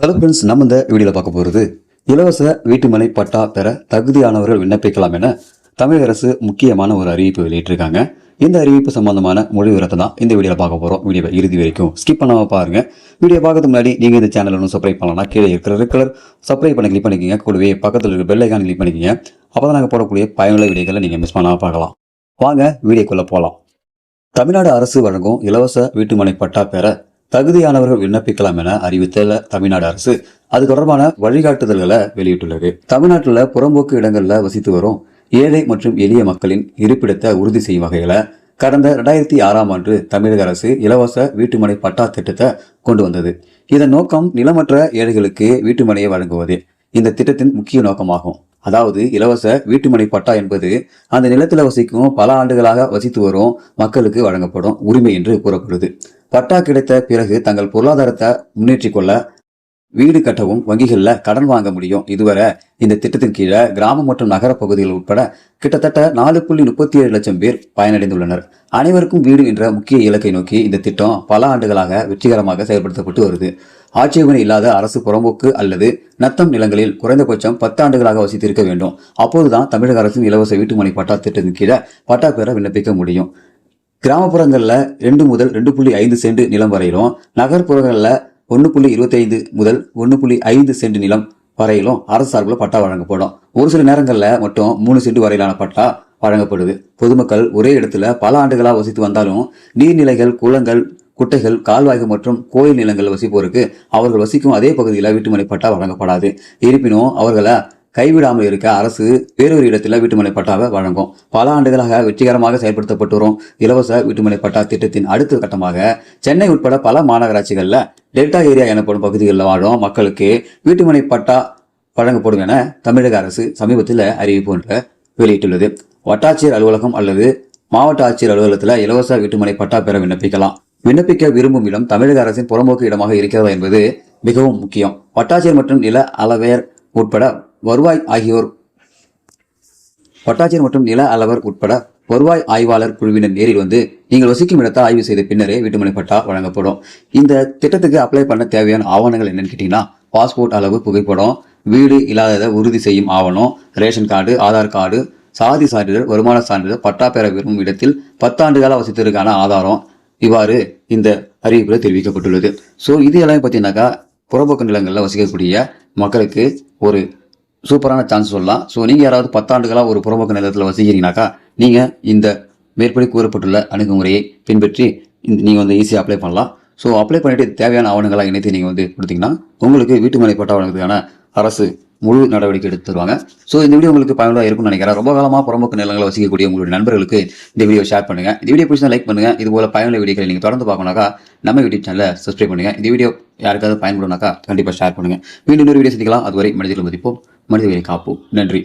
Hello friends நம்ம இந்த வீடியோவில் பார்க்க போகிறது இலவச வீட்டுமனை பட்டா பெற தகுதியானவர்கள் விண்ணப்பிக்கலாம் என தமிழக அரசு முக்கியமான ஒரு அறிவிப்பு வெளியிட்டிருக்காங்க. இந்த அறிவிப்பு சம்பந்தமான மொழி விவரத்தை தான் இந்த வீடியோவில் பார்க்க போகிறோம் வீடியோவை இறுதி வரைக்கும் ஸ்கிப் பண்ணாமல் பாருங்கள் வீடியோ பார்க்கறதுக்கு முன்னாடி நீங்கள் இந்த சேனல் ஒன்றும் சப்ஸ்கிரைப் பண்ணலாம் கீழே இருக்கிற இருக்கிற சப்ஸ்கிரைப் பண்ணி கிளிக் பண்ணிக்கோங்க. கூடவே பக்கத்தில் இருக்கிற பெல் ஐக்கான் கிளிக் பண்ணிக்கோங்க. அப்போ தான் நாங்கள் போடக்கூடிய பயனுள்ள வீடியோக்களை நீங்கள் மிஸ் பண்ணாமல் பார்க்கலாம். வாங்க வீடியோக்குள்ளே போகலாம் தமிழ்நாடு அரசு வழங்கும் இலவச வீட்டுமனை பட்டா பெற தகுதியானவர்கள் விண்ணப்பிக்கலாம் என அறிவித்த தமிழ்நாடு அரசு. அது தொடர்பான வழிகாட்டுதல்களை வெளியிட்டுள்ளது. தமிழ்நாட்டில் புறம்போக்கு இடங்களில் வசித்து வரும் ஏழை மற்றும் எளிய மக்களின் இருப்பிடத்தை உறுதி செய்யும் வகையில கடந்த ரெண்டாயிரத்தி ஆறாம் ஆண்டு தமிழக அரசு இலவச வீட்டுமனை பட்டா திட்டத்தை கொண்டு வந்தது. இதன் நோக்கம் நிலமற்ற ஏழைகளுக்கு வீட்டுமனையை வழங்குவதே. இந்த திட்டத்தின் முக்கிய நோக்கமாகும். அதாவது இலவச வீட்டுமனை பட்டா என்பது அந்த நிலத்தில் வசிக்கும் பல ஆண்டுகளாக வசித்து வரும் மக்களுக்கு வழங்கப்படும் உரிமை என்று கூறப்படுது. பட்டா கிடைத்த பிறகு தங்கள் பொருளாதாரத்தை முன்னேற்றிக் கொள்ள வீடு கட்டவும் வங்கிகளில் கடன் வாங்க முடியும். இதுவரை இந்த திட்டத்தின் கீழே கிராமம் மற்றும் நகர பகுதிகள் உட்பட கிட்டத்தட்ட நாலு புள்ளி முப்பத்தி ஏழு லட்சம் பேர் பயனடைந்துள்ளனர். அனைவருக்கும் வீடு என்ற முக்கிய இலக்கை நோக்கி இந்த திட்டம் பல ஆண்டுகளாக வெற்றிகரமாக செயல்படுத்தப்பட்டு வருது. ஆட்சேபனை இல்லாத அரசு புறம்போக்கு அல்லது நத்தம் நிலங்களில் குறைந்தபட்சம் பத்து ஆண்டுகளாக வசித்திருக்க வேண்டும். அப்போதுதான் தமிழக அரசின் இலவச வீட்டுமனை பட்டா திட்டத்தின் கீழே பட்டா பெற விண்ணப்பிக்க முடியும். கிராமப்புறங்களில் ரெண்டு முதல் ரெண்டு புள்ளி ஐந்து சென்ட் நிலம் வரையிலும் நகர்ப்புறங்களில் ஒன்று புள்ளி இருபத்தைந்து முதல் ஒன்று புள்ளி ஐந்து சென்ட் நிலம் வரையிலும் அரசு சார்பில் பட்டா வழங்கப்படும். ஒரு சில நேரங்களில் மட்டும் மூணு சென்ட் வரையிலான பட்டா வழங்கப்படுது. பொதுமக்கள் ஒரே இடத்துல பல ஆண்டுகளாக வசித்து வந்தாலும் நீர்நிலைகள் குளங்கள் குட்டைகள் கால்வாய்கள் மற்றும் கோயில் நிலங்கள் வசிப்போருக்கு அவர்கள் வசிக்கும் அதே பகுதியில் வீட்டுமனை பட்டா வழங்கப்படாது. இருப்பினும் அவர்களை கைவிடாமல் இருக்க அரசு வேறொரு இடத்தில் வீட்டுமனை பட்டாவை வழங்கும். பல ஆண்டுகளாக வெற்றிகரமாக செயல்படுத்தப்பட்டு வரும் இலவச வீட்டுமனை பட்டா திட்டத்தின் அடுத்த கட்டமாக சென்னை உட்பட பல மாநகராட்சிகளில் டெல்டா ஏரியா எனப்படும் பகுதிகளில் வாழும் மக்களுக்கு வீட்டுமனை பட்டா வழங்கப்படும் என தமிழக அரசு சமீபத்தில் அறிவிப்பு ஒன்றை வெளியிட்டுள்ளது. வட்டாட்சியர் அலுவலகம் அல்லது மாவட்ட ஆட்சியர் அலுவலகத்தில் இலவச வீட்டுமனை பட்டா பெற விண்ணப்பிக்கலாம். விண்ணப்பிக்க விரும்பும் இடம் தமிழக அரசின் புறம்போக்கு இடமாக இருக்கிறதா என்பது மிகவும் முக்கியம். வட்டாட்சியர் மற்றும் நில அளவையர் உட்பட வருவாய் ஆகியோர். வட்டாட்சியர் மற்றும் நில அளவர் உட்பட வருவாய் ஆய்வாளர் குழுவினர் நேரில் வந்து நீங்கள் வசிக்கும் இடத்தை ஆய்வு செய்த பின்னரே வீட்டுமனை பட்டா வழங்கப்படும். இந்த திட்டத்துக்கு அப்ளை பண்ண தேவையான ஆவணங்கள் என்னன்னு கேட்டீங்கன்னா பாஸ்போர்ட் அளவு புகைப்படம் வீடு இல்லாததை உறுதி செய்யும் ஆவணம் ரேஷன் கார்டு ஆதார் கார்டு சாதி சான்றிதழ் வருமான சான்றிதழ் பட்டா பெற விரும்பும் இடத்தில் பத்தாண்டு கால வசித்ததற்கான ஆதாரம் இவ்வாறு இந்த அறிவிப்பில் தெரிவிக்கப்பட்டுள்ளது. ஸோ இது எல்லாமே பார்த்தீங்கன்னாக்கா புறம்போக்கு நிலங்களில் வசிக்கக்கூடிய மக்களுக்கு ஒரு சூப்பரான சான்ஸ் சொல்லலாம். ஸோ நீங்கள் யாராவது பத்தாண்டுகளாக ஒரு புறம்போக்கு நிலத்தில் வசிக்கிறீங்கனாக்கா நீங்கள் இந்த மேற்படி கூறப்பட்டுள்ள அணுகுமுறையை பின்பற்றி நீங்கள் வந்து ஈஸியாக அப்ளை பண்ணலாம். ஸோ அப்ளை பண்ணிவிட்டு தேவையான ஆவணங்களாக இணைத்து நீங்கள் வந்து கொடுத்தீங்கன்னா உங்களுக்கு வீட்டுமனை பட்ட ஆவணத்துக்கான அரசு முழு நடவடிக்கை எடுத்து தருவாங்க. ஸோ இந்த வீடியோ உங்களுக்கு பயனுள்ளதாக இருக்கும்னு நினைக்கிறேன். ரொம்ப காலமாக புறம்போக்கு நிலங்களை வசிக்கக்கூடிய உங்களுடைய நண்பர்களுக்கு இந்த வீடியோ ஷேர் பண்ணுங்க. இந்த வீடியோ பிடிச்சா லைக் பண்ணுங்கள் இது போல பயனுள்ள வீடியோக்களை நீங்கள் தொடர்ந்து பார்க்கணுனாக்கா நம்ம யூடியூப் சேனலை சப்ஸ்கிரைப் பண்ணுங்க. இந்த வீடியோ யாருக்காவது பயன்படுனாக்கா கண்டிப்பாக ஷேர் பண்ணுங்கள் மீண்டும் இன்னொரு வீடியோ சந்திக்கலாம். அதுவரை மனிதர்கள் மதிப்போம். மனிதர்களை காப்போம். நன்றி.